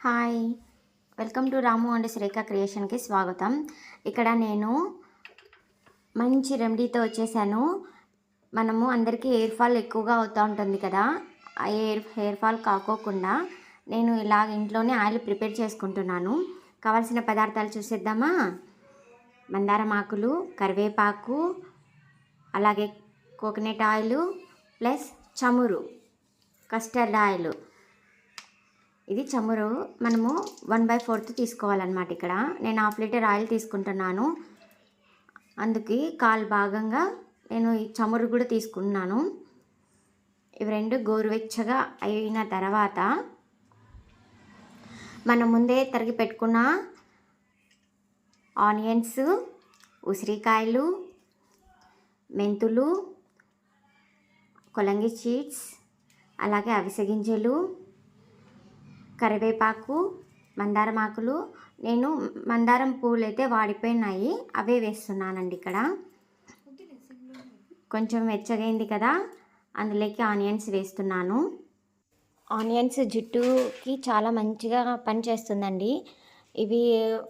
Hi. Welcome to Ramu and Srekha క్రియేషన్కి స్వాగతం. ఇక్కడ నేను మంచి రెమెడీతో వచ్చేసాను. మనము అందరికీ హెయిర్ ఫాల్ ఎక్కువగా అవుతూ ఉంటుంది కదా. ఆ హెయిర్ హెయిర్ ఫాల్ కాకోకుండా నేను ఇలా ఇంట్లోనే ఆయిల్ ప్రిపేర్ చేసుకుంటున్నాను. కావాల్సిన పదార్థాలు చూసేద్దామా? మందారం ఆకులు కరివేపాకు అలాగే కోకోనట్ ఆయిల్ ప్లస్ చమురు కస్టర్డ్ ఆయిల్. ఇది చమురు. మనము వన్ బై ఫోర్త్ తీసుకోవాలన్నమాట ఇక్కడ. నేను హాఫ్ లీటర్ ఆయిల్ తీసుకుంటున్నాను. అందుకే కాలు భాగంగా నేను ఈ చమురు కూడా తీసుకున్నాను. ఇవి రెండు గోరువెచ్చగా అయిన తర్వాత మనం ముందే తరిగి పెట్టుకున్న ఆనియన్స్ ఉసిరికాయలు మెంతులు కొలంగి చీట్స్ అలాగే అవిసె గింజలు కరివేపాకు మందారం ఆకులు నేను మందారం పూలు అయితే వాడిపోయినాయి. అవే వేస్తున్నానండి ఇక్కడ. కొంచెం వెచ్చగైంది కదా అందులోకి ఆనియన్స్ వేస్తున్నాను. ఆనియన్స్ జుట్టుకి చాలా మంచిగా పనిచేస్తుందండి. ఇవి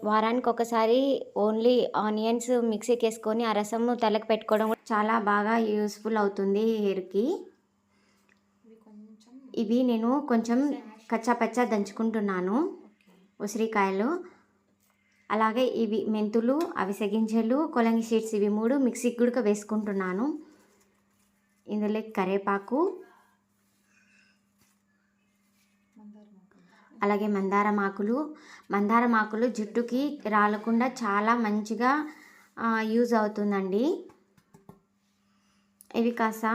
వారానికి ఒకసారి ఓన్లీ ఆనియన్స్ మిక్సీకి వేసుకొని ఆ రసము తలకు పెట్టుకోవడం చాలా బాగా యూస్ఫుల్ అవుతుంది హెయిర్కి. ఇవి నేను కొంచెం కచ్చా పచ్చా దంచుకుంటున్నాను. ఉసిరికాయలు. అలాగే ఇవి మెంతులు అవిసె గింజలు కొలంగి సీడ్స్ ఇవి మూడు మిక్సీకి కూడా వేసుకుంటున్నాను. ఇందులో కరేపాకు. అలాగే మందారం ఆకులు మందారం ఆకులు జుట్టుకి రాలకుండా చాలా మంచిగా యూజ్ అవుతుందండి. ఇవి కాస్త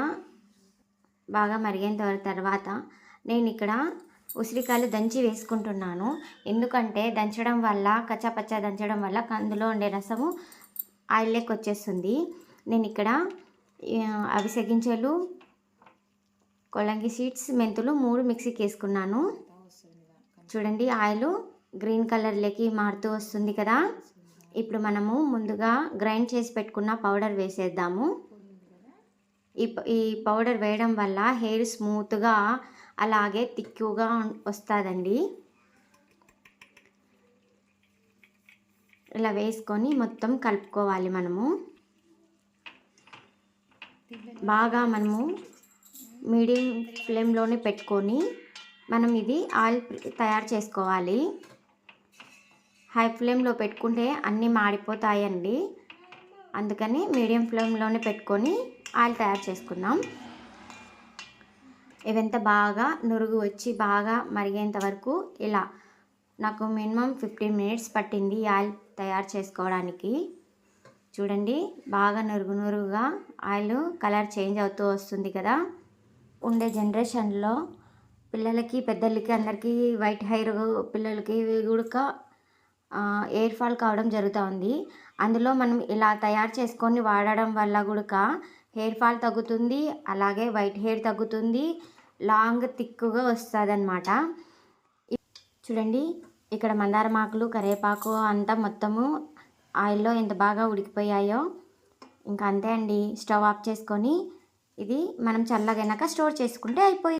బాగా మరిగిన తర్వాత నేను ఇక్కడ ఉసిరికాయలు దంచి వేసుకుంటున్నాను. ఎందుకంటే దంచడం వల్ల కచ్చాపచ్చా దంచడం వల్ల కందులో ఉండే రసము ఆయిల్లోకి వచ్చేస్తుంది. నేను ఇక్కడ అవిసె గింజలు కొలంగి సీడ్స్ మెంతులు మూడు మిక్సీకి వేసుకున్నాను. చూడండి ఆయిల్ గ్రీన్ కలర్లోకి మారుతూ వస్తుంది కదా. ఇప్పుడు మనము ముందుగా గ్రైండ్ చేసి పెట్టుకున్న పౌడర్ వేసేద్దాము. ఈ ఈ పౌడర్ వేయడం వల్ల హెయిర్ స్మూత్గా అలాగే తిక్కుగా వస్తుందండి. ఇలా వేసుకొని మొత్తం కలుపుకోవాలి మనము. బాగా మనము మీడియం ఫ్లేమ్లోనే పెట్టుకొని మనం ఇది ఆయిల్ తయారు చేసుకోవాలి. హై ఫ్లేమ్లో పెట్టుకుంటే అన్నీ మాడిపోతాయండి. అందుకని మీడియం ఫ్లేమ్లోనే పెట్టుకొని ఆయిల్ తయారు చేసుకుందాం. ఇవంతా బాగా నురుగు వచ్చి బాగా మరిగేంత వరకు ఇలా నాకు మినిమం ఫిఫ్టీన్ మినిట్స్ పట్టింది ఆయిల్ తయారు చేసుకోవడానికి. చూడండి బాగా నురుగు నురుగుగా ఆయిల్ కలర్ చేంజ్ అవుతూ వస్తుంది కదా. ఉండే జనరేషన్లో పిల్లలకి పెద్దలకి అందరికీ వైట్ హెయిర్ పిల్లలకి కూడా ఎయిర్ ఫాల్ కావడం జరుగుతుంది అందులో మనం ఇలా తయారు చేసుకొని వాడడం వల్ల కూడా హెయిర్ ఫాల్ తగ్గుతుంది అలాగే వైట్ హెయిర్ తగ్గుతుంది లాంగ్ థిక్గా వస్తుంది అనమాట చూడండి ఇక్కడ మందారం ఆకులు కరివేపాకు అంతా మొత్తము ఆయిల్లో ఎంత బాగా ఉడికిపోయాయో. ఇంకా అంతే అండి స్టవ్ ఆఫ్ చేసుకొని ఇది మనం చల్లగైనాక స్టోర్ చేసుకుంటే అయిపోయింది